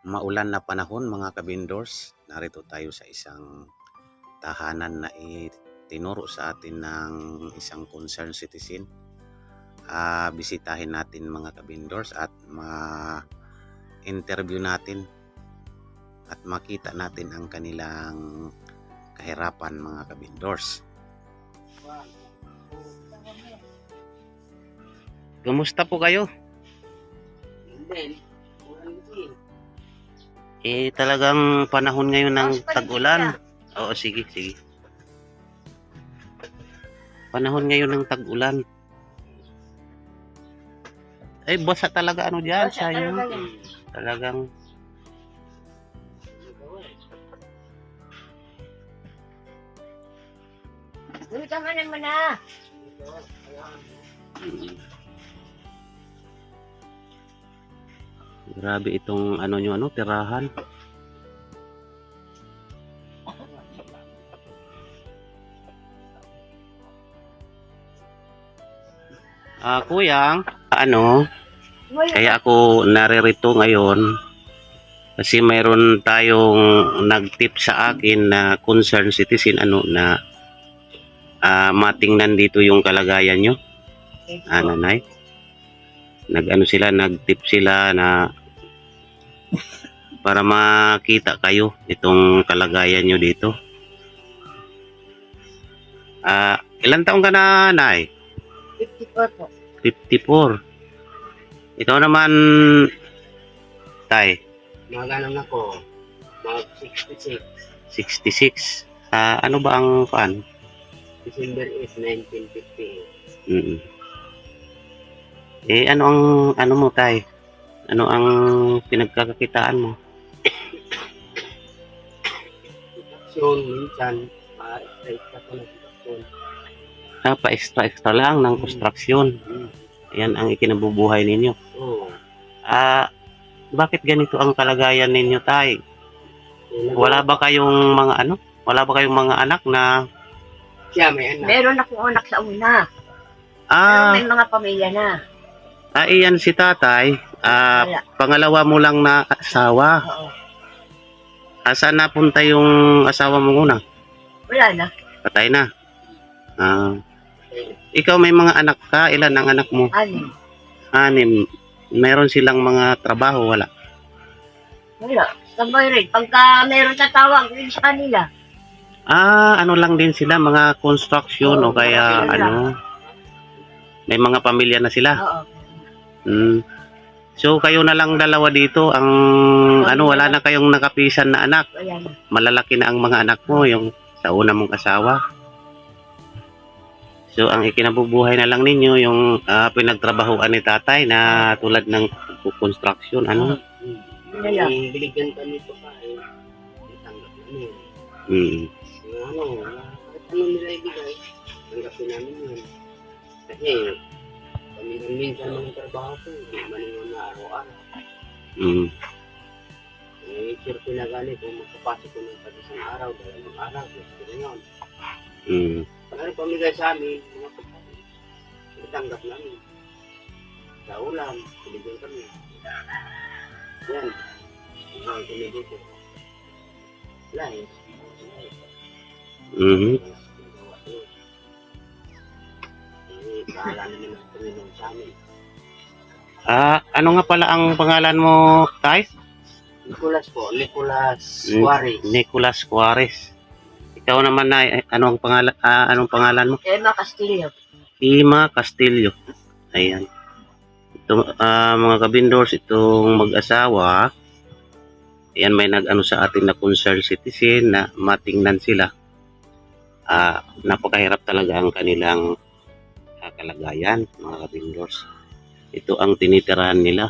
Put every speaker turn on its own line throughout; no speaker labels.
maulan na panahon mga kabindors, narito tayo sa isang tahanan na itinuro sa atin ng isang concerned citizen. Ah, bisitahin natin mga kabindors at ma-interview natin at makita natin ang kanilang kahirapan mga kabindors. Kumusta po kayo?
Hindi.
Eh, talagang panahon ngayon ng tag-ulan. Oo, sige, sige. Panahon ngayon ng tag-ulan. Ay, basa talaga ano dyan,
Basa
sayang.
talaga.
Talagang,
Uy, tama naman na.
Grabe itong ano nyo, ano, tirahan. Ah, kuyang, ano. Kaya ako naririto ngayon kasi mayroon tayong nag-tip sa akin na concerned citizen ano na ah, matingnan dito yung kalagayan nyo, ah, nanay. Nag-ano sila, nag-tip sila na para makita kayo itong kalagayan nyo dito. Ah, ilan taong ka na, nay?
54 po.
54. Ikaw naman, Tay,
Mga ganun ako. Mga 66.
66. Ah, ano ba ang paan?
December is 1958.
Mm. Eh, ano ang, ano mo, Tay? Ano ang pinagkakakitaan mo?
Action, minsan, ma-strike ako ng action.
Ah, pa-extra-extra lang ng construction. Yan ang ikinabubuhay ninyo.
Oo.
Ah, bakit ganito ang kalagayan ninyo, Tay? Wala ba kayong mga ano? Wala ba kayong mga anak na...
Siya may anak. Meron akong anak sa una. Pero
Ah,
may mga pamilya na.
Ah iyan si tatay. Ah,
Wala.
pangalawa mo lang na asawa.
Oo.
Asan napunta yung asawa mo una?
Wala na.
Patay na. Ah. ikaw may mga anak ka? Ilan ang anak mo?
Anim.
Anim. Meron silang mga trabaho? Wala.
Wala. Sabay rin. Pagka meron tatawag, yun sa kanila.
Ah, ano lang din sila? Mga construction o
Oo,
kaya
mga
ano? May mga pamilya na sila.
Oo.
Hmm. So, kayo na lang dalawa dito. Ang ano, wala na kayong nakapisan na anak. Malalaki na ang mga anak mo, yung sa una mong asawa. So, ang ikinabubuhay na lang ninyo, yung ah, pinagtrabahoan ni tatay na tulad ng construction, ano?
Lang.
binigyan kami ito pa eh. Tanggap namin.
Mm.
Ano, ano nila ibigay, tanggapin namin yun. Kasi, kami nang minsan mga trabaho ko, hindi na araw-araw.
Mm.
Eh, sure pinagani kung magpapasok ko ng pag isang araw, dalawang araw, gusto ko yun.
Mm.
Ano pamigay sa amin, mga pagkain, tanggap namin. Sa ulam, binigyan kami. Yan. Ang kami dito. Lahat.
Mhm.
Eh, bahala naman ang Panginoon sa amin.
Ah, ano nga pala ang pangalan mo, Tay?
Nicolas po, Nicolas. Suarez.
Nicolas Juarez. Ikaw naman na ano ang pangalan ah, anong pangalan mo?
Emma Castillo.
Ima Castillo. Ayan. Ito, ah, mga kabindors, itong mag-asawa, ayan may nag-ano sa atin na concerned citizen na matingnan sila. Ah, napakahirap talaga ang kanilang kalagayan, mga kabindors. Ito ang tinitirahan nila.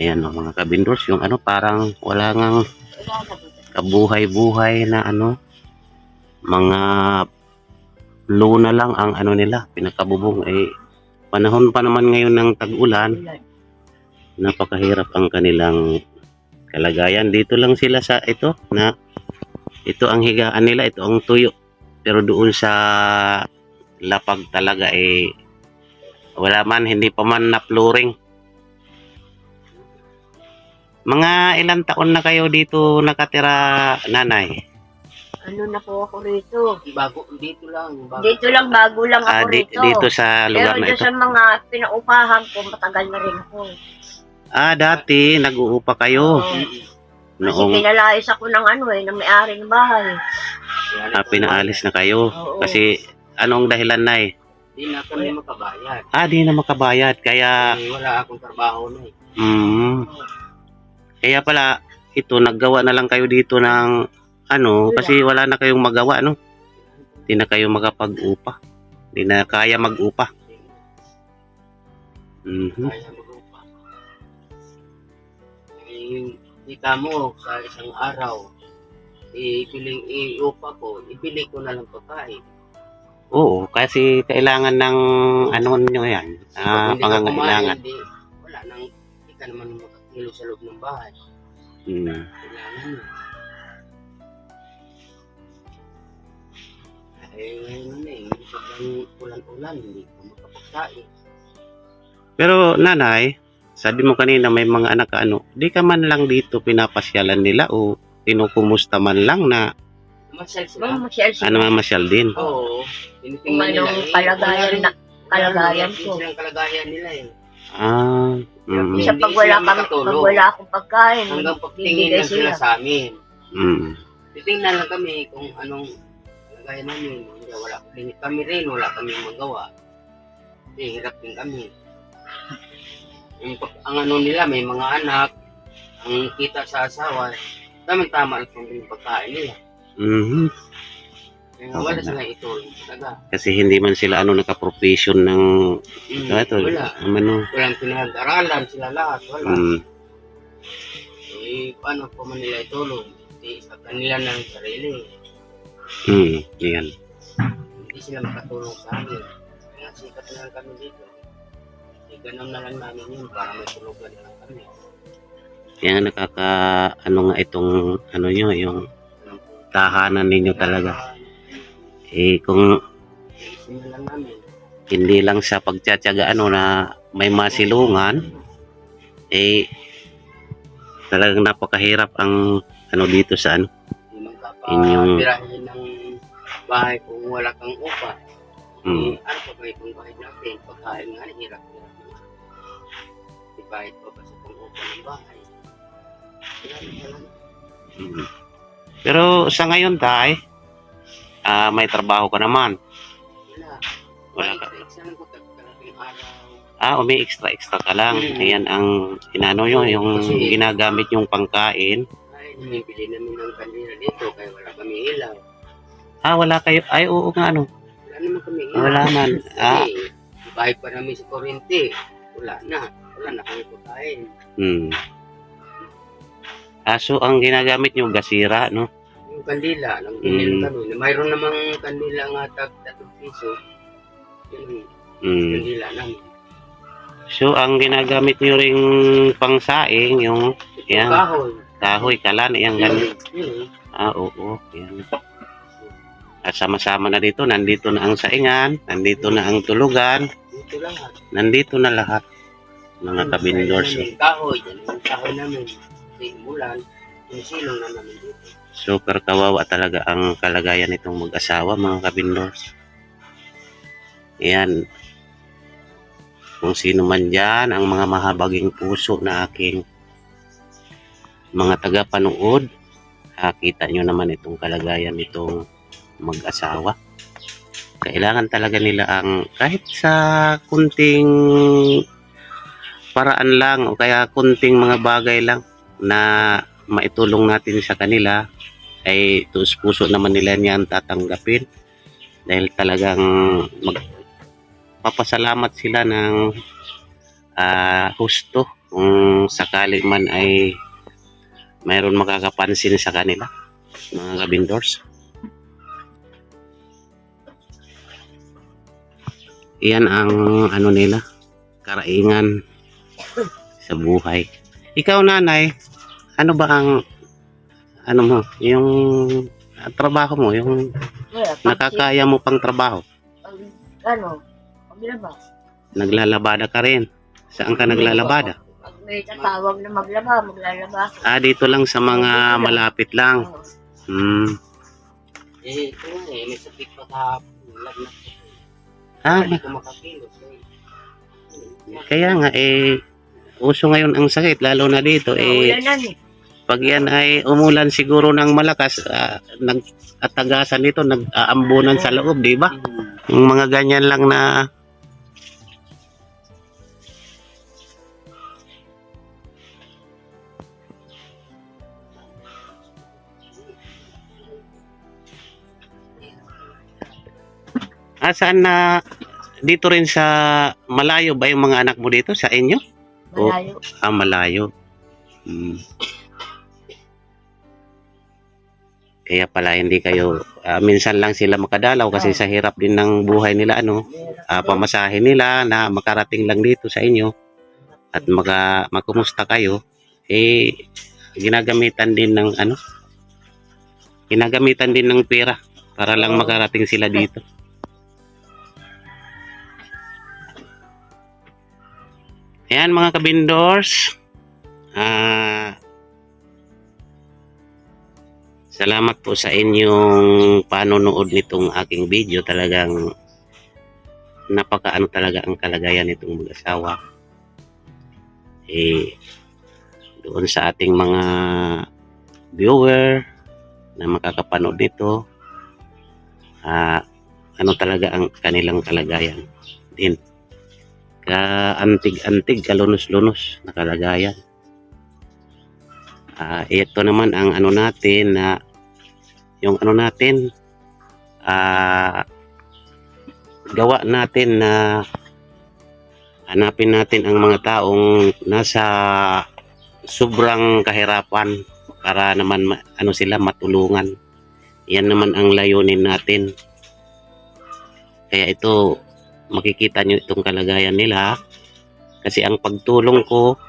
Ayan, oh, mga kabindors, yung ano, parang wala ngang kabuhay-buhay na ano, mga luna lang ang ano nila, pinakabubong eh panahon pa naman ngayon ng tag-ulan, napakahirap ang kanilang kalagayan. Dito lang sila sa ito na ito ang higaan nila, ito ang tuyo. Pero doon sa lapag talaga eh wala man, hindi pa man na flooring. Mga ilang taon na kayo dito nakatira, nanay?
Ano na po ako rito?
Bago, dito lang. Bago.
Dito lang, bago lang
Ah,
ako
di-
rito.
dito sa
Pero
lugar na
doon
ito.
sa mga pinaupahan ko, matagal na rin ako.
Ah, dati nag-uupa kayo.
Kasi
Noong
pinalayas ako ng ano eh, ng may-ari ng bahay.
Ah, pinaalis na kayo.
Oo.
Kasi anong dahilan na eh?
Di na kami makabayad.
Ah, di na makabayad. Kaya,
Eh, wala akong trabaho na eh.
mm, kaya pala, ito, naggawa na lang kayo dito ng, ano, kasi wala na kayong magawa, no? Di na kayo makapag-upa. Di na kaya mag-upa. Mhm.
Kaya mag-upa. Eh, kita mo sa isang araw, ibiling iupa ko, ibili ko na lang pagkain.
Oo, kasi kailangan ng, ano nyo yan, ah,
Pag hindi ka
pangangailangan.
kumain, di, wala nang, hindi ka naman makakilo sa loob ng bahay.
Mm.
Kailangan mo. Eh, ngayon na eh, sobrang ulan-ulan, hindi ka makapagkain.
Pero nanay, sabi mo kanina may mga anak ka ano, di ka man lang dito pinapasyalan nila o tinukumusta man lang na
Masyal sila.
Mga masyal sila.
ano mamasyal din.
Oo.
Kung
Tinitingnan nila
anong
eh.
kalagayan na, kalagayan ko.
silang kalagayan nila eh.
Ah, mm,
Isa pag wala, kang, pag wala akong pagkain,
Hanggang pagtingin
bibigay
lang sila
sila.
sa amin.
mm,
Titingnan lang kami kung anong kalagayan namin. Hindi, wala din kami rin, wala kami magawa. Hindi, hirap din kami. Yung, pag- ang ano nila, may mga anak, ang kita sa asawa, tama-tama lang kung yung pagkain nila.
Mhm.
Kaya wala sila ito, talaga.
Kasi hindi man sila ano naka-profession ng
Mm,
ito,
wala.
ano,
Walang pinag-aralan sila lahat, wala.
mm,
Eh, paano pa man nila itulong? Eh, sa kanila ng sarili.
mm, yan.
Hindi sila makatulong sa amin. Kaya sikat na lang kami dito. Eh, ganun na lang namin yun para may tulugan na lang kami.
Kaya nakaka, ano nga itong, ano nyo, yung tahanan ninyo talaga. Eh, kung hindi lang sa pagtsatsaga ano na may masilungan, eh, talagang napakahirap ang ano dito sa ano. Inyong-
ng bahay kung wala kang upa.
Mm.
Eh, ano pa ba itong bahay natin? Pagkain nga, hirap hirap na. Di bahit pa ba sa pang upa ng bahay? Wala na lang.
Mm. Pero sa ngayon, tay, ah, may trabaho ka naman.
Wala.
Wala ka. Ah, umi extra-extra ka lang.
Mm.
Ayan ang inano yun, yung
Kasi-
ginagamit yung pangkain.
Ay, bumibili namin ng kanila dito kaya wala kami ilaw.
Ah, wala kayo. Ay, oo nga ano.
Wala naman kami ilaw.
Wala man. Ah,
bayad pa namin sa kuryente. Wala na. Wala na kami pagkain.
hmm. Ah, so ang ginagamit nyo, gasira, no?
Yung kandila, nang
Mm.
kami. na Mayroon namang kandila nga tag 3 piso. Yung
Hmm.
kandila namin.
So, ang ginagamit nyo ring pangsaing, yung Yan.
kahoy.
kahoy, kalan, yung ganun.
Yun.
Ah, oo. Yan. At sama-sama na dito, nandito na ang saingan, nandito na ang tulugan,
Dito lahat.
nandito na lahat. Mga kabindors.
Kahoy. Yan kahoy namin. Kasi umulan. Yung silong na namin dito.
Super kawawa talaga ang kalagayan nitong mag-asawa, mga kabindors. Yan. Kung sino man dyan, ang mga mahabaging puso na aking mga taga-panood, nakita nyo naman itong kalagayan nitong mag-asawa. Kailangan talaga nila ang kahit sa kunting paraan lang o kaya kunting mga bagay lang na maitulong natin sa kanila ay tuos puso naman nila niyan tatanggapin. Dahil talagang magpapasalamat sila ng ah, husto kung sakali man ay mayroon makakapansin sa kanila mga kabindors. Iyan ang ano nila karaingan sa buhay. Ikaw nanay ano ba ang ano mo yung ah, trabaho mo yung
Wala, pag-
nakakaya mo pang trabaho
pag- ano, pag ba?
naglalabada ka rin saan ka naglalabada
Pag may tatawag na maglaba, maglalaba ako.
Ah, dito lang sa mga malapit lang.
Oo.
Hmm.
Eh, ito nga eh, may sakit pa kahapon. Lagnat ko.
Ah,
Hindi ko makakilos. eh.
kaya nga eh uso ngayon ang sakit lalo na dito eh
eh.
pag yan ay umulan siguro ng malakas ah, nag at tagasan nito nag-aambunan sa loob, di ba?
Hmm.
Yung mga ganyan lang na Ah, saan na dito rin sa malayo ba yung mga anak mo dito sa inyo?
Malayo.
Ah, malayo. Hmm. Kaya pala hindi kayo ah, minsan lang sila makadalaw kasi
Oo.
sa hirap din ng buhay nila ano, ah, pamasahe nila na makarating lang dito sa inyo at maka makumusta kayo eh ginagamitan din ng ano ginagamitan din ng pera para lang
Oo.
makarating sila dito. Ayan mga kabindors. Ah Salamat po sa inyong panonood nitong aking video. Talagang napakaano talaga ang kalagayan nitong mag-asawa. Eh, doon sa ating mga viewer na makakapanood nito, ah, ano talaga ang kanilang kalagayan din. Kaantig-antig, kalunos-lunos na kalagayan. Ah, ito naman ang ano natin na yung ano natin ah gawa natin na hanapin natin ang mga taong nasa sobrang kahirapan para naman ma- ano sila matulungan. Yan naman ang layunin natin. Kaya ito makikita nyo itong kalagayan nila. Kasi ang pagtulong ko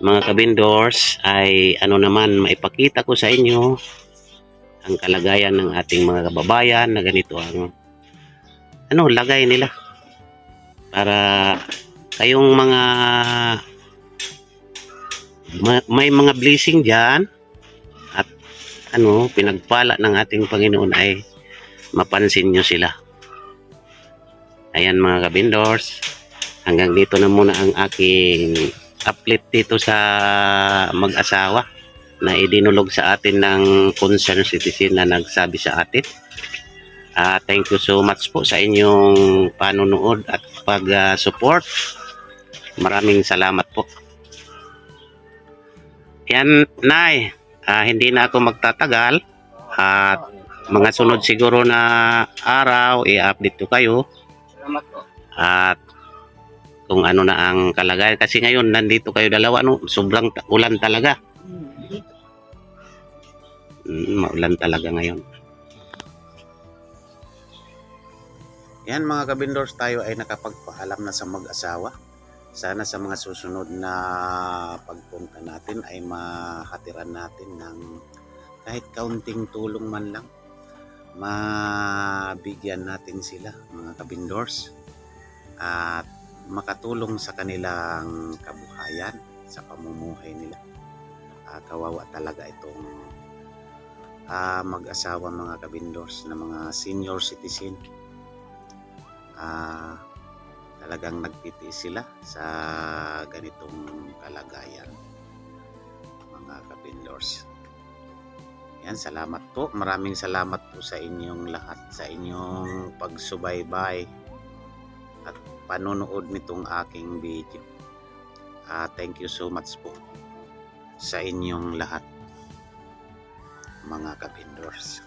mga kabindors ay ano naman maipakita ko sa inyo ang kalagayan ng ating mga kababayan na ganito ang ano lagay nila. Para kayong mga ma- may mga blessing diyan at ano pinagpala ng ating Panginoon ay mapansin nyo sila ayan mga kabindors hanggang dito na muna ang aking update dito sa mag-asawa na idinulog sa atin ng concerned citizen na nagsabi sa atin. Ah, thank you so much po sa inyong panonood at pag-support. Maraming salamat po. Yan, Nay. Ah, hindi na ako magtatagal. At mga sunod siguro na araw, i-update ko kayo.
Salamat po.
At kung ano na ang kalagayan. Kasi ngayon, nandito kayo dalawa, no? sobrang ulan talaga.
Hmm, dito.
Mm, maulan talaga ngayon. Yan mga kabindors, tayo ay nakapagpaalam na sa mag-asawa. Sana sa mga susunod na pagpunta natin ay mahatiran natin ng kahit kaunting tulong man lang. Mabigyan natin sila mga kabindors. At makatulong sa kanilang kabuhayan, sa pamumuhay nila. Ah, kawawa talaga itong ah, mag-asawa mga kabindors na mga senior citizen. Ah, talagang nagtitiis sila sa ganitong kalagayan mga kabindors. Yan, salamat po. Maraming salamat po sa inyong lahat, sa inyong pagsubaybay at panonood nitong aking video. Ah, thank you so much po sa inyong lahat mga kabindors.